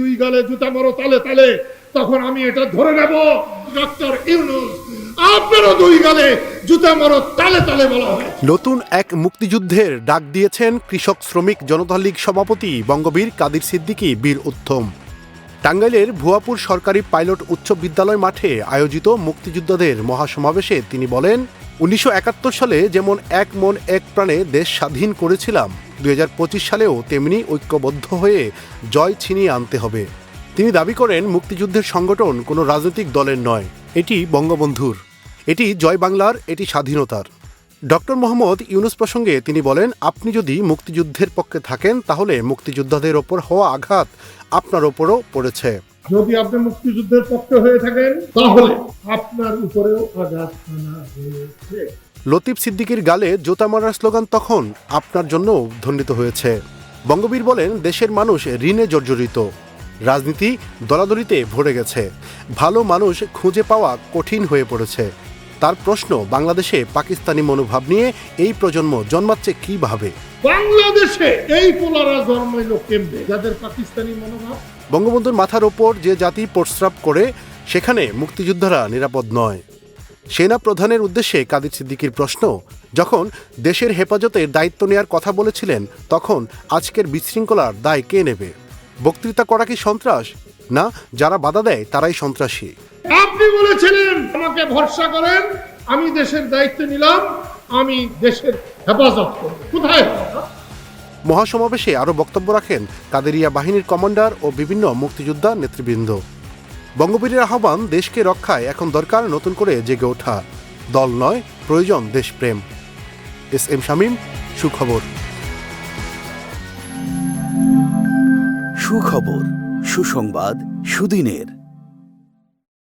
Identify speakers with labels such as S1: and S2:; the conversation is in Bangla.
S1: দুই গালে জুতা মারো তালে তালে, তখন আমি এটা ধরে নেব। ডক্টর ইউনুস, আপনারও দুই গালে জুতা মারো তালে তালে বলা
S2: নতুন এক মুক্তিযুদ্ধের ডাক দিয়েছেন কৃষক শ্রমিক জনতা লীগ সভাপতি বঙ্গবীর কাদির সিদ্দিকী বীর উত্তম। টাঙ্গাইলের ভুয়াপুর সরকারি পাইলট উচ্চ বিদ্যালয় মাঠে আয়োজিত মুক্তিযোদ্ধাদের মহাসমাবেশে তিনি বলেন উনিশশো একাত্তর সালে যেমন এক মন এক প্রাণে দেশ স্বাধীন করেছিলাম, দুই হাজার পঁচিশ সালেও তেমনি ঐক্যবদ্ধ হয়ে জয় ছিনিয়ে আনতে হবে। তিনি দাবি করেন, মুক্তিযুদ্ধের সংগঠন কোনো রাজনৈতিক দলের নয়, এটি বঙ্গবন্ধুর। এটি জয় বাংলার, এটি স্বাধীনতার। ডক্টর মোহাম্মদ ইউনুস প্রসঙ্গে তিনি বলেন, আপনি যদি মুক্তিযুদ্ধের পক্ষে থাকেন, তাহলে মুক্তিযোদ্ধাদের ওপর হওয়া আঘাত আপনার ওপরও পড়েছে।
S1: যদি আপনি মুক্তিযুদ্ধের পক্ষে হয়ে থাকেন তাহলে? আপনার উপরেও আঘাত আনা হয়েছে।
S2: লতিফ সিদ্দিকির গালে জোতা মারার স্লোগান তখন আপনার জন্য ধন্ডিত হয়েছে। বঙ্গবীর বলেন দেশের মানুষ ঋণে জর্জরিত। রাজনীতি দলাদলিতে ভরে গেছে। ভালো মানুষ খুঁজে পাওয়া কঠিন হয়ে পড়েছে। তার প্রশ্ন বাংলাদেশে পাকিস্তানি মনোভাব নিয়ে এই প্রজন্ম জন্মাচ্ছে কীভাবে?
S1: বাংলাদেশে এই পোলারা জন্মাইল কেমনে? যাদের পাকিস্তানি মনোভাব?
S2: বঙ্গবন্ধুর মাথার ওপর যে জাতি প্রস্রাব করে সেখানে মুক্তিযোদ্ধারা নিরাপদ নয়। সেনা প্রধানের উদ্দেশ্যে কাদির সিদ্দিকির প্রশ্ন যখন দেশের হেফাজতের দায়িত্ব নেয়ার কথা বলেছিলেন তখন আজকের বিশৃঙ্খলার দায় কে নেবে? বক্তৃতা করা কি সন্ত্রাস? না যারা বাধা দেয় তারাই সন্ত্রাসী।
S1: বলেছিলেন আমাকে ভরসা করেন আমি দেশের দায়িত্ব নিলাম আমি দেশের হেফাজত করব। কোথায়?
S2: মহাসমাবেশে আরও বক্তব্য রাখেন কাদেরিয়া বাহিনীর কমান্ডার ও বিভিন্ন মুক্তিযোদ্ধা নেতৃবৃন্দ। বঙ্গবীরের আহ্বান দেশকে রক্ষায় এখন দরকার নতুন করে জেগে ওঠা। দল নয় প্রয়োজন দেশপ্রেম। এস এম শামীম সুখবর।
S3: সুখবর সুসংবাদ সুদিনের।